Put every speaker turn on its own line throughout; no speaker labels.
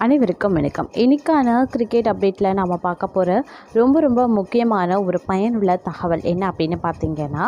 அனைவருக்கும் வணக்கம். இன்றைக்கான கிரிக்கெட் அப்டேட்டில் நாம் பார்க்க போகிற ரொம்ப ரொம்ப முக்கியமான ஒரு பயனுள்ள தகவல் என்ன அப்படின்னு பார்த்தீங்கன்னா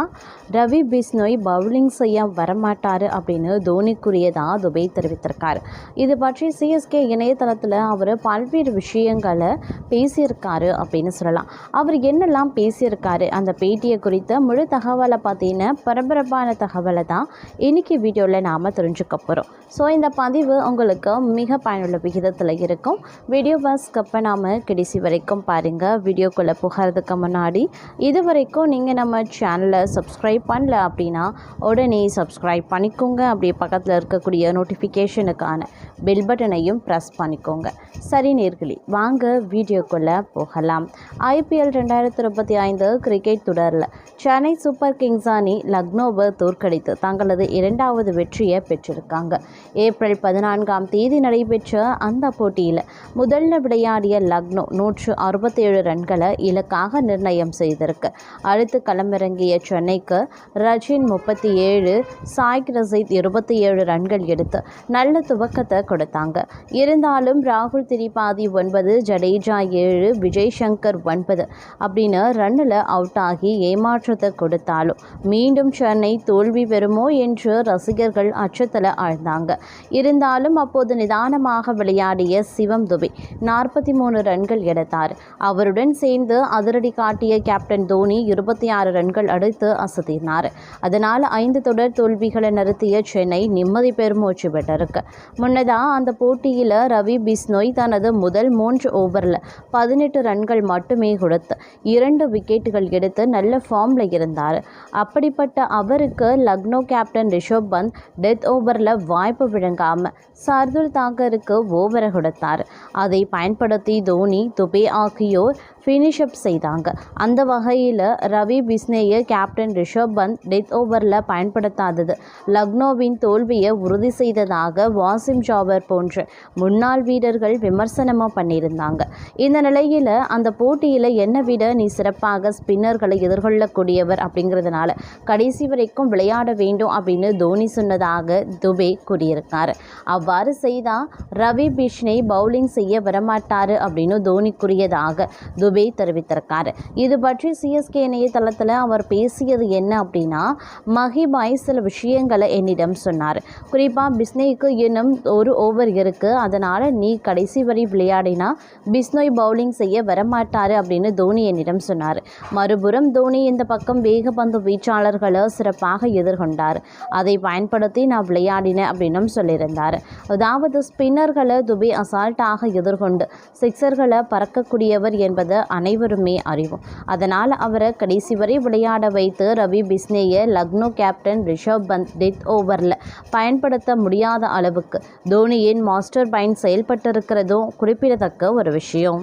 ரவி பிஸ்னோய் பவுலிங் செய்ய வரமாட்டார் அப்படின்னு தோனிக்குரியதான் துபை தெரிவித்திருக்கார். இது பற்றி சிஎஸ்கே இணையதளத்தில் அவர் பல்வேறு விஷயங்களை பேசியிருக்காரு அப்படின்னு சொல்லலாம். அவர் என்னெல்லாம் பேசியிருக்காரு? அந்த பேட்டியை குறித்த முழு தகவலை பார்த்தீங்கன்னா பரபரப்பான தகவலை தான் இன்றைக்கி வீடியோவில் நாம் தெரிஞ்சுக்க போகிறோம் ஸோ இந்த பதிவு உங்களுக்கு மிக பயனுள்ள விகிதத்தில் இருக்கும். வீடியோவை ஸ்கிப் பண்ணாமல் கடைசி வரைக்கும் பாருங்கள் வீடியோக்குள்ளே புகிறதுக்கு முன்னாடி இது வரைக்கும் நீங்கள் நம்ம சேனலை சப்ஸ்கிரைப் பண்ணல அப்படின்னா உடனே சப்ஸ்கிரைப் பண்ணிக்கோங்க. அப்படியே பக்கத்தில் இருக்கக்கூடிய நோட்டிஃபிகேஷனுக்கான பெல் பட்டனையும் ப்ரெஸ் பண்ணிக்கோங்க. சரி நேர்களி வாங்க வீடியோக்குள்ளே போகலாம். ஐபிஎல் ரெண்டாயிரத்தி இருபத்தி ஐந்து கிரிக்கெட் தொடரில் சென்னை சூப்பர் கிங்ஸ் அணி லக்னோவை தோற்கடித்து தங்களது இரண்டாவது வெற்றியை பெற்றிருக்காங்க. ஏப்ரல் பதினான்காம் தேதி நடைபெற்ற அந்த போட்டியில் முதல்ல விளையாடிய லக்னோ நூற்று அறுபத்தேழு ரன்களை இலக்காக நிர்ணயம் செய்திருக்கு. அடுத்து களமிறங்கிய சென்னைக்கு ரஜின் முப்பத்தி ஏழு சாய்க் ரசீத் இருபத்தி ஏழு ரன்கள் எடுத்து நல்ல துவக்கத்தை கொடுத்தாங்க. இருந்தாலும் ராகுல் திரிபாதி ஒன்பது ஜடேஜா ஏழு விஜய் சங்கர் ஒன்பது அப்படின்னு ரன்னில் அவுட் ஆகி ஏமாற்றத்தை கொடுத்தாலும் மீண்டும் சென்னை தோல்வி பெறுமோ என்று ரசிகர்கள் அச்சத்தில் ஆழ்ந்தாங்க. இருந்தாலும் அப்போது நிதானமாக விளையாடிய சிவம் துபே நாற்பத்தி மூணு ரன்கள் எடுத்தார். அவருடன் சேர்ந்து அதிரடி காட்டிய கேப்டன் தோனி இருபத்தி ஆறு ரன்கள் அடித்து அசத்தினார். அதனால் ஐந்து தொடர் தோல்விகளை நிறுத்திய சென்னை நிம்மதி பெருமூச்சு பெற்றிருக்கு. முன்னதாக அந்த போட்டியில் ரவி பிஸ்னோய் தனது முதல் மூன்று ஓவரில் பதினெட்டு ரன்கள் மட்டுமே கொடுத்து இரண்டு விக்கெட்டுகள் எடுத்து நல்ல ஃபார்மில் இருந்தார். அப்படிப்பட்ட அவருக்கு லக்னோ கேப்டன் ரிஷப் பந்த் டெத் ஓவரில் வாய்ப்பு விழுங்காமல் சர்துல் தாக்கருக்கு ஓவரை கொடுத்தார். அதை பயன்படுத்தி தோனி துபே ஆகியோர் ஃபினிஷ் அப் செய்தாங்க. அந்த வகையில் ரவி பிஸ்னேயை கேப்டன் ரிஷப் பந்த் டெத் ஓவரில் பயன்படுத்தாதது. லக்னோவின் தோல்வியை உறுதி செய்ததாக வாசிம் ஜாபர் போன்ற முன்னாள் வீரர்கள் விமர்சனமாக பண்ணியிருந்தாங்க. இந்த நிலையில் அந்த போட்டியில் என்னை விட நீ சிறப்பாக ஸ்பின்னர்களை எதிர்கொள்ளக்கூடியவர் அப்படிங்கிறதுனால கடைசி வரைக்கும் விளையாட வேண்டும் அப்படின்னு தோனி சொன்னதாக துபே கூறியிருக்கார். அவ்வாறு செய்தால் ரவி பிஷ்னை பவுலிங் செய்ய வரமாட்டார் அப்படின்னு தோனி கூறியதாக துபே தெரிவித்திருக்காரு. இது பற்றி சிஎஸ்கே இணையதளத்தில் அவர் பேசியது என்ன அப்படின்னா மஹிபாய் சில விஷயங்களை என்னிடம் சொன்னார். குறிப்பாக பிஸ்னேக்கு இன்னும் ஒரு ஓவர் இருக்குது அதனால் நீ கடைசி வரை விளையாடினா பிஸ்னோய் பவுலிங் செய்ய வரமாட்டார் அப்படின்னு தோனி என்னிடம் சொன்னார். மறுபுறம் தோனி இந்த பக்கம் வேகப்பந்து வீச்சாளர்களை சிறப்பாக எதிர்கொண்டார். அதை பயன்படுத்தி நான் விளையாடினேன் அப்படின்னும் சொல்லியிருந்தார். அதாவது ஸ்பின்னர்களை துபே அசால்ட்டாக எதிர்கொண்டு சிக்சர்களை பறக்கக்கூடியவர் என்பதை அனைவருமே அறிவோம். அதனால் அவரை கடைசி வரை விளையாட வைத்து ரவி பிஸ்னேயை லக்னோ கேப்டன் ரிஷப் பந்த் டெத் ஓவரில் பயன்படுத்த முடியாத அளவுக்கு தோனியின் மாஸ்டர் மைண்ட் செயல்பட்டிருக்கிறதும் குறிப்பிடத்தக்க ஒரு விஷயம்.